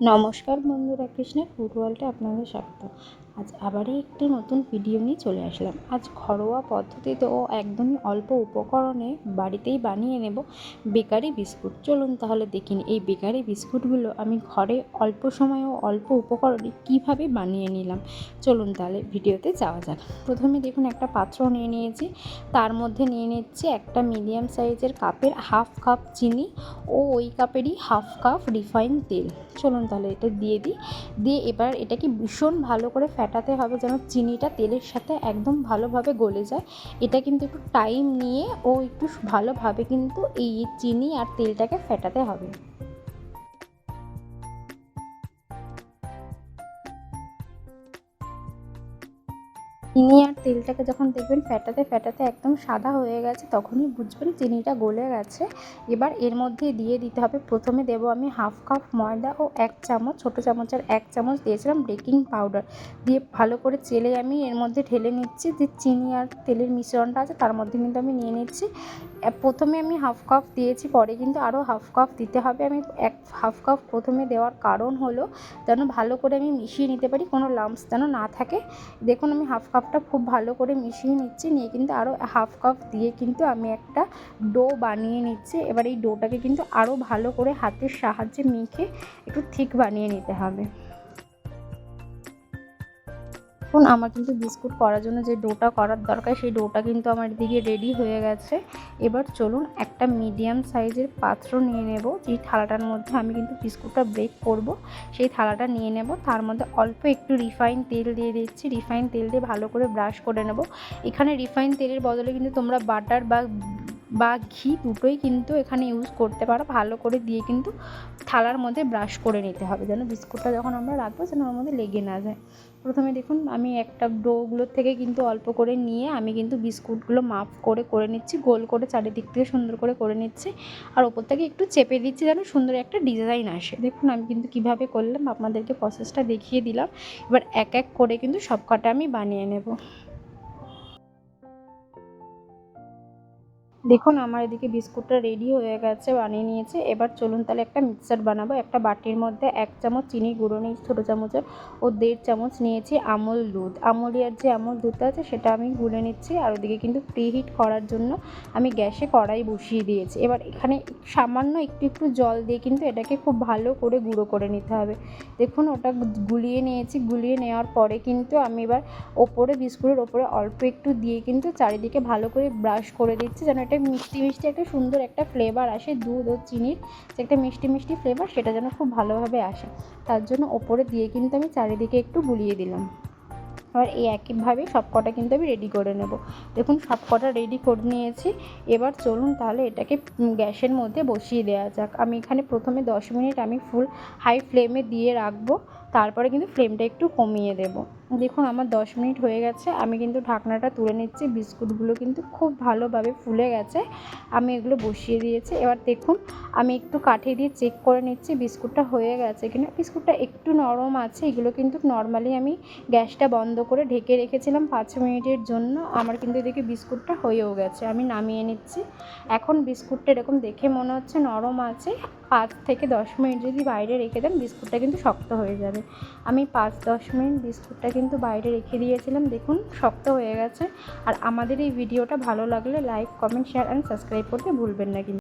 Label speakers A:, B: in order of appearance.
A: নমস্কার বন্ধুরা কৃষ্ণের ফুটবলটা আপনাদের স্বাগত। আজ আবারই একটি নতুন ভিডিও নিয়ে চলে আসলাম। আজ ঘরোয়া পদ্ধতিতে ও একদমই অল্প উপকরণে বাড়িতেই বানিয়ে নেব বেকারি বিস্কুট। চলুন তাহলে দেখিনি এই বেকারি বিস্কুটগুলো আমি ঘরে অল্প সময় ও অল্প উপকরণে কীভাবে বানিয়ে নিলাম। চলুন তাহলে ভিডিওতে যাওয়া যাক। প্রথমে দেখুন, একটা পাত্র নিয়ে নিয়েছি। তার মধ্যে নিয়ে নিচ্ছি একটা মিডিয়াম সাইজের কাপের হাফ কাপ চিনি ও ওই কাপেরই হাফ কাপ রিফাইন তেল। চলুন তাহলে এটা দিয়ে দিই। দিয়ে এবার এটাকে ভীষণ ভালো করে ফ্যাটাতে হবে যেন চিনিটা তেলের সাথে একদম ভালোভাবে গলে যায়। এটা কিন্তু একটু টাইম নিয়ে ও একটু ভালোভাবে কিন্তু এই চিনি আর তেলটাকে ফ্যাটাতে হবে। চিনি আর তেলটাকে যখন দেখবেন ফ্যাটাতে ফ্যাটাতে একদম সাদা হয়ে গেছে, তখনই বুঝবেন চিনিটা গলে গেছে। এবার এর মধ্যে দিয়ে দিতে হবে, প্রথমে দেবো আমি হাফ কাপ ময়দা ও এক চামচ, ছোটো চামচের এক চামচ দিয়েছিলাম বেকিং পাউডার। দিয়ে ভালো করে চেলে আমি এর মধ্যে ঢেলে নিচ্ছি, যে চিনি আর তেলের মিশ্রণটা আছে তার মধ্যে কিন্তু আমি নিয়ে নিচ্ছি। প্রথমে আমি হাফ কাপ দিয়েছি, পরে কিন্তু আরও হাফ কাপ দিতে হবে। আমি এক হাফ কাপ প্রথমে দেওয়ার কারণ হলো যেন ভালো করে আমি মিশিয়ে নিতে পারি, কোনো লাম্পস যেন না থাকে। দেখুন আমি হাফ কাপটা খুব ভালো করে মিশিয়ে নিচ্ছি। নিয়ে কিন্তু আরও হাফ কাপ দিয়ে কিন্তু আমি একটা ডো বানিয়ে নিচ্ছি। এবার এই ডোটাকে কিন্তু আরও ভালো করে হাতের সাহায্যে মেখে একটু ঠিক বানিয়ে নিতে হবে। এখন আমার কিন্তু বিস্কুট করার জন্য যে ডোটা করার দরকার, সেই ডোটা কিন্তু আমার দিকে রেডি হয়ে গেছে। এবার চলুন একটা মিডিয়াম সাইজের পাত্র নিয়ে নেব। যেই থালাটার মধ্যে আমি কিন্তু বিস্কুটটা ব্রেক করব, সেই থালাটা নিয়ে নেব। তার মধ্যে অল্প একটু রিফাইন তেল দিয়ে দিচ্ছি। রিফাইন তেল দিয়ে ভালো করে ব্রাশ করে নেব। এখানে রিফাইন তেলের বদলে কিন্তু তোমরা বাটার বা বা ঘি দুটোই কিন্তু এখানে ইউজ করতে পারো। ভালো করে দিয়ে কিন্তু থালার মধ্যে ব্রাশ করে নিতে হবে। যেন বিস্কুটটা যখন আমরা রাখব যেন ওর মধ্যে লেগে না যায়। প্রথমে দেখুন, আমি একটা ডোগুলোর থেকে কিন্তু অল্প করে নিয়ে আমি কিন্তু বিস্কুটগুলো মাপ করে করে নিচ্ছি, গোল করে চারিদিক থেকে সুন্দর করে করে নিচ্ছি। আর ওপর থেকে একটু চেপে দিচ্ছি যেন সুন্দর একটা ডিজাইন আসে। দেখুন, আমি কিন্তু কীভাবে করলাম, আপনাদেরকে প্রসেসটা দেখিয়ে দিলাম। এবার এক এক করে কিন্তু সব কটা আমি বানিয়ে নেব। দেখুন, আমার এদিকে বিস্কুটটা রেডি হয়ে গেছে, বানিয়ে নিয়েছে। এবার চলুন তাহলে একটা মিক্সার বানাবো। একটা বাটির মধ্যে এক চামচ চিনি গুঁড়ো নিয়েছি, ছোটো চামচের, ও দেড় চামচ নিয়েছি আমল দুধ। আমলিয়ার যে আমল দুধটা আছে, সেটা আমি গুলে নিচ্ছি। আর ওদিকে কিন্তু প্রিহিট করার জন্য আমি গ্যাসে কড়াই বসিয়ে দিয়েছি। এবার এখানে সামান্য একটু একটু জল দিয়ে কিন্তু এটাকে খুব ভালো করে গুঁড়ো করে নিতে হবে। দেখুন, ওটা গুলিয়ে নিয়েছি। গুলিয়ে নেওয়ার পরে কিন্তু আমি এবার ওপরে, বিস্কুটের ওপরে অল্প একটু দিয়ে কিন্তু চারিদিকে ভালো করে ব্রাশ করে দিচ্ছি, যেন এটা মিষ্টি মিষ্টি একটা সুন্দর একটা ফ্লেভার আসে, দুধ ও চিনির যে একটা মিষ্টি মিষ্টি ফ্লেভার সেটা যেন খুব ভালোভাবে আসে। তার জন্য ওপরে দিয়ে কিন্তু আমি চারিদিকে একটু বুলিয়ে দিলাম। এবার এই একইভাবে সব কটা কিন্তু আমি রেডি করে নেব। দেখুন সব কটা রেডি করে নিয়েছি। এবার চলুন তাহলে এটাকে গ্যাসের মধ্যে বসিয়ে দেওয়া যাক। আমি এখানে প্রথমে দশ মিনিট আমি ফুল হাই ফ্লেমে দিয়ে রাখব। তারপরে কিন্তু ফ্লেমটা একটু কমিয়ে দেব। দেখুন, আমার দশ মিনিট হয়ে গেছে। আমি কিন্তু ঢাকনাটা তুলে নিচ্ছি। বিস্কুটগুলো কিন্তু খুব ভালোভাবে ফুলে গেছে। আমি এগুলো বসিয়ে দিয়েছি। এবার দেখুন, আমি একটু কাঠি দিয়ে চেক করে নিচ্ছি বিস্কুটটা হয়ে গেছে কিনা। বিস্কুটটা একটু নরম আছে। এগুলো কিন্তু নর্মালি আমি গ্যাসটা বন্ধ করে ঢেকে রেখেছিলাম পাঁচ মিনিটের জন্য। আমার কিন্তু এদিকে বিস্কুটটা হয়েও গেছে। আমি নামিয়ে নিচ্ছি। এখন বিস্কুটটা এরকম দেখে মনে হচ্ছে নরম আছে। পাঁচ থেকে দশ মিনিট যদি বাইরে রেখে দেন, বিস্কুটটা কিন্তু শক্ত হয়ে যাবে। আমি পাঁচ দশ মিনিট বিস্কুটটা কিন্তু বাইরে রেখে দিয়েছিলাম। দেখুন, শক্ত হয়ে গেছে। আর আমাদের এই ভিডিওটা ভালো লাগলে like comment share and subscribe করতে ভুলবেন না কিন্তু।